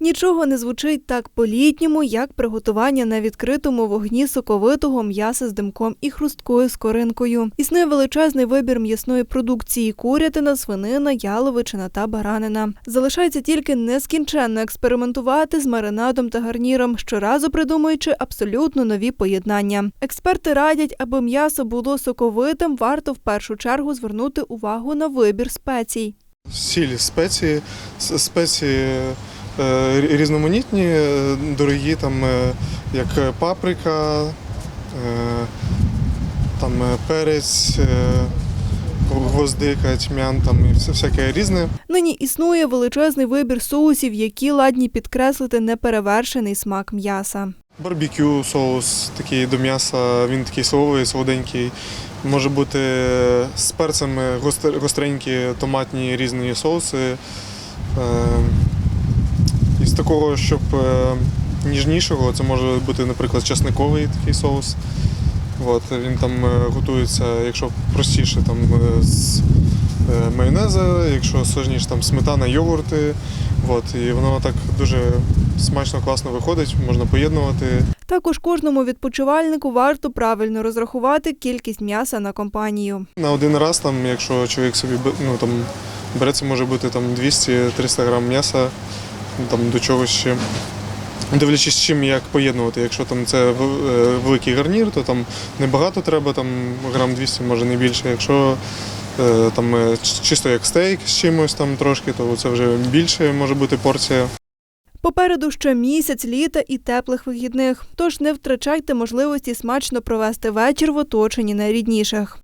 Нічого не звучить так по-літньому, як приготування на відкритому вогні соковитого м'яса з димком і хрусткою скоринкою. Існує величезний вибір м'ясної продукції: курятина, свинина, яловичина та баранина. Залишається тільки нескінченно експериментувати з маринадом та гарніром, щоразу придумуючи абсолютно нові поєднання. Експерти радять, аби м'ясо було соковитим, варто в першу чергу звернути увагу на вибір спецій. Сіль, спеції, спеції різноманітні, е, дорогі, там, е, як паприка, е, там, е, перець, е, гвоздика, тьмян там, і все всяке різне. Нині існує величезний вибір соусів, які ладні підкреслити неперевершений смак м'яса. Барбекю соус такий до м'яса, він такий соловий, солоденький. Може бути е, з перцями гостренькі, томатні різні соуси. Із такого, щоб е, ніжнішого, це може бути, наприклад, часниковий такий соус. От, він там е, готується, якщо простіше, там е, з майонеза, якщо сложніше, там сметана, йогурти. От, і воно так дуже смачно, класно виходить, можна поєднувати. Також кожному відпочивальнику варто правильно розрахувати кількість м'яса на компанію. На один раз, там, якщо чоловік собі ну, там, бере, це може бути там 200-300 грам м'яса там, до чогось ще. Дивлячись, з чим як поєднувати. Якщо там це е, великий гарнір, то там небагато треба, там грам 200, може не більше. Якщо е, там е, чисто як стейк з чимось там трошки, то це вже більше може бути порція. Попереду ще місяць літа і теплих вихідних. Тож не втрачайте можливості смачно провести вечір в оточенні найрідніших.